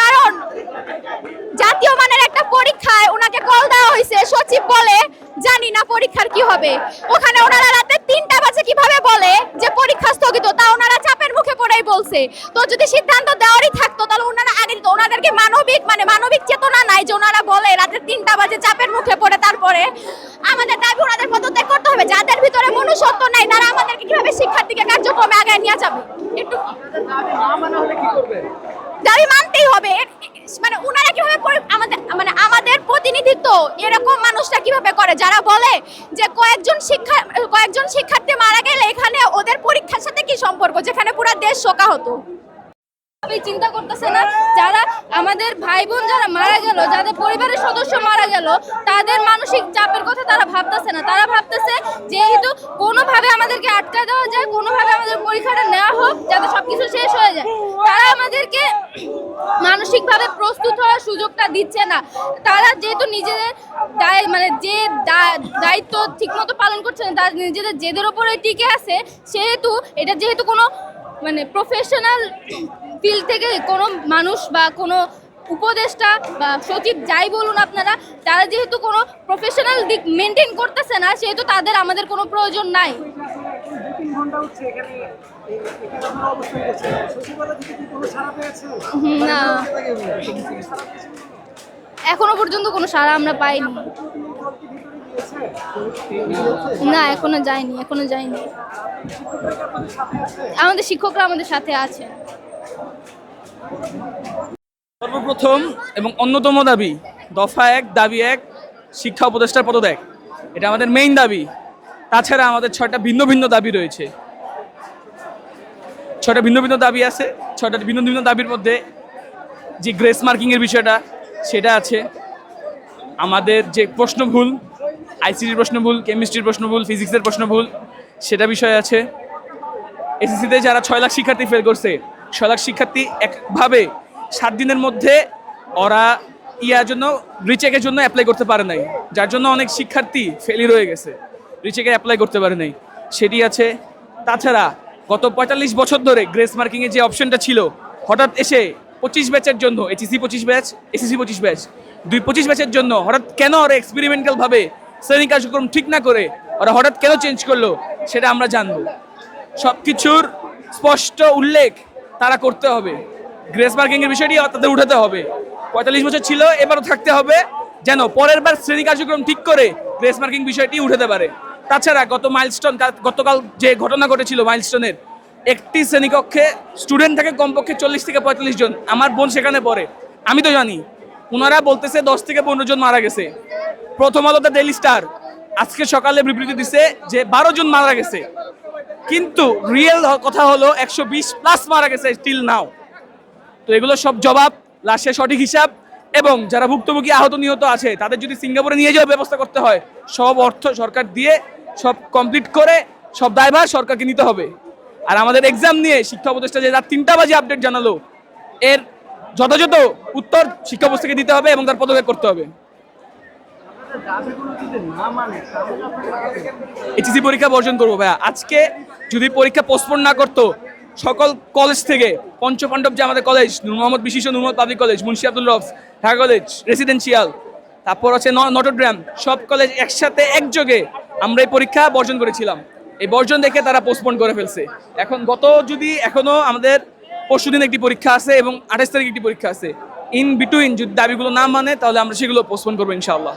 কারণ জাতীয় মানের একটা পরীক্ষায় ওনাকে কল দেওয়া হয়েছে। সচিব বলে, জানি না পরীক্ষার কি হবে। ওখানে ওনারা রাতে তিনটা বাজে কীভাবে বলে যে পরীক্ষা স্থগিত? তা ওনারা চাপের মুখে পড়েই বলছে। তো যদি সিদ্ধান্ত দেওয়ারই থাকতো, তাহলে ওনারা আগে দিত। ওনাদেরকে মানবিক মানে মানবিক চেতনা নাই যে ওনারা বলে রাতে তিনটা বাজে চাপের মুখে পড়ে। তারপরে আমাদের দাবি ওনাদের পদত্যাগ করতে হবে। যাদের ভিতরে মনুষ্যত্ব নাই, তারা আমাদেরকে কীভাবে শিক্ষার্থীকে কার্যক্রমে আগে নিয়ে যাবে? একটু দাবি মানতেই হবে। মানে ওনারা কীভাবে আমাদের মানে আমাদের প্রতিনিধিত্ব এরকম মানুষরা কীভাবে করে? যারা বলে যে কয়েকজন শিক্ষা, কয়েকজন শিক্ষার্থী মারা গেলে এখানে ওদের পরীক্ষার সাথে কি সম্পর্ক? যেখানে পুরো দেশ শোকা হতো চিন্তা করতেছে না? যারা আমাদের ভাই বোন যারা মারা গেল, যাদের পরিবারের সদস্য মারা গেল, তাদের মানসিক চাপের কথা তারা ভাবতেছে না। তারা ভাবতেছে যেহেতু কোনোভাবে আমাদেরকে আটকা দেওয়া যায়, কোনোভাবে আমাদের পরীক্ষাটা নেওয়া হোক, যাতে সবকিছু শেষ হয়ে যায়। তারা আমাদেরকে মানসিকভাবে প্রস্তুত হওয়ার সুযোগটা দিচ্ছে না। তারা যেহেতু নিজেদের দায় মানে যে দায়িত্ব ঠিকমতো পালন করছে না, তারা নিজেদের জেদের ওপরে টিকে আছে, সেহেতু এটা যেহেতু কোনো মানে প্রফেশনাল ফিল্ড থেকে কোনো মানুষ বা কোনো উপদেষ্টা বা সচিব যাই বলুন আপনারা, তারা যেহেতু কোনো প্রফেশনাল দিক মেনটেন করতেছে না, সেহেতু তাদের আমাদের কোনো প্রয়োজন নাই। তিন ঘণ্টা হচ্ছে এখানে এখানে আপনারা অবস্থান করছেন সচিবালয় থেকে কি কোনো সাড়া পেয়েছেন না। এখনও পর্যন্ত কোনো সাড়া আমরা পাইনি। না এখনও যায়নি এখনও যায়নি আমাদের শিক্ষকরা আমাদের সাথে আছে। সর্বপ্রথম এবং অন্যতম দাবি দফা এক দাবি এক শিক্ষা উপদেষ্টার পদত্যাগ। এটা আমাদের মেইন দাবি। তাছাড়া আমাদের ছয়টা ভিন্ন ভিন্ন দাবি রয়েছে। ছয়টা ভিন্ন ভিন্ন দাবি আছে, ছয়টা ভিন্ন ভিন্ন দাবির মধ্যে যে গ্রেস মার্কিংয়ের বিষয়টা, সেটা আছে। আমাদের যে প্রশ্ন ভুল আইসিটির প্রশ্ন ভুল, কেমিস্ট্রির প্রশ্ন ভুল, ফিজিক্সের প্রশ্ন ভুল, সেটা বিষয় আছে। এসএসসিতে যারা ছয় লাখ শিক্ষার্থী ফেল করছে, ছয় লাখ শিক্ষার্থী একভাবে সাত দিনের মধ্যে ওরা ইয়ার জন্য, রিচেকের জন্য অ্যাপ্লাই করতে পারে নাই। যার জন্য অনেক শিক্ষার্থী ফেলির রয়ে গেছে। রিচেকে অ্যাপ্লাই করতে পারে নাই। সেটি আছে। তাছাড়া গত পঁয়তাল্লিশ বছর ধরে গ্রেস মার্কিংয়ের যে অপশনটা ছিল, হঠাৎ এসে পঁচিশ ব্যাচের জন্য এইচএসি পঁচিশ ব্যাচ এসএসসি পঁচিশ ব্যাচ দুই পঁচিশ ব্যাচের জন্য হঠাৎ কেন ওরা এক্সপেরিমেন্টাল ভাবে শ্রেণি কার্যক্রম ঠিক না করে, ওরা হঠাৎ কেন চেঞ্জ করল, সেটা আমরা জানব। সব কিছুর স্পষ্ট উল্লেখ তারা করতে হবে। গ্রেস মার্কিংয়ের বিষয়টি তাদের উঠাতে হবে। পঁয়তাল্লিশ বছর ছিল, এবারও থাকতে হবে। যেন পরের বার শ্রেণি কার্যক্রম ঠিক করে গ্রেস মার্কিং বিষয়টি উঠাতে পারে। তাছাড়া গত মাইলস্টোন গতকাল যে ঘটনা ঘটেছিল মাইলস্টোনের একটি শ্রেণীকক্ষে স্টুডেন্ট থাকে কমপক্ষে চল্লিশ থেকে পঁয়তাল্লিশ জন। আমার বোন সেখানে পড়ে। আমি তো জানি ওনারা বলতেছে দশ থেকে পনেরো জন মারা গেছে। প্রথম আলোতে ডেলি স্টার আজকে সকালে বিবৃতি দিছে যে বারো জন মারা গেছে। কিন্তু রিয়েল কথা হলো একশো বিশ প্লাস মারা গেছে স্টিল নাও তো এগুলো সব জবাব, লাশের সঠিক হিসাব এবং যারা ভুক্তভোগী আহত নিহত আছে, তাদের যদি সিঙ্গাপুরে নিয়ে যাওয়ার ব্যবস্থা করতে হয়, সব অর্থ সরকার দিয়ে, সব কমপ্লিট করে, সব দায়ভার সরকারকে নিতে হবে। আর আমাদের এক্সাম নিয়ে শিক্ষা উপদেষ্টা যে রাত তিনটা বাজে আপডেট জানালো, এর যথাযথ উত্তর শিক্ষা উপদেষ্টাকে দিতে হবে এবং তার পদক্ষেপ করতে হবে। এইচএসসি পরীক্ষা বর্জন করব ভাইয়া। আজকে যদি পরীক্ষা পোস্টপোন না করতো সকল কলেজ থেকে পঞ্চপাণ্ডব যে আমাদের কলেজ নূর মোহাম্মদ বিশিষ্ট Noor Mohammad public college Munshi Abdul Rauf, Dhaka college residential তারপর আছে ন- নটরড্যাম সব কলেজ একসাথে একযোগে আমরা এই পরীক্ষা বর্জন করেছিলাম। এই বর্জন দেখে তারা পোস্টপোন করে ফেলছে। এখন গত যদি এখনও আমাদের পরশুদিন একটি পরীক্ষা আছে এবং আঠাশ তারিখ একটি পরীক্ষা আছে। ইন বিটুইন যদি দাবিগুলো না মানে তাহলে আমরা সেগুলো পোস্টপোন করব ইনশাআল্লাহ।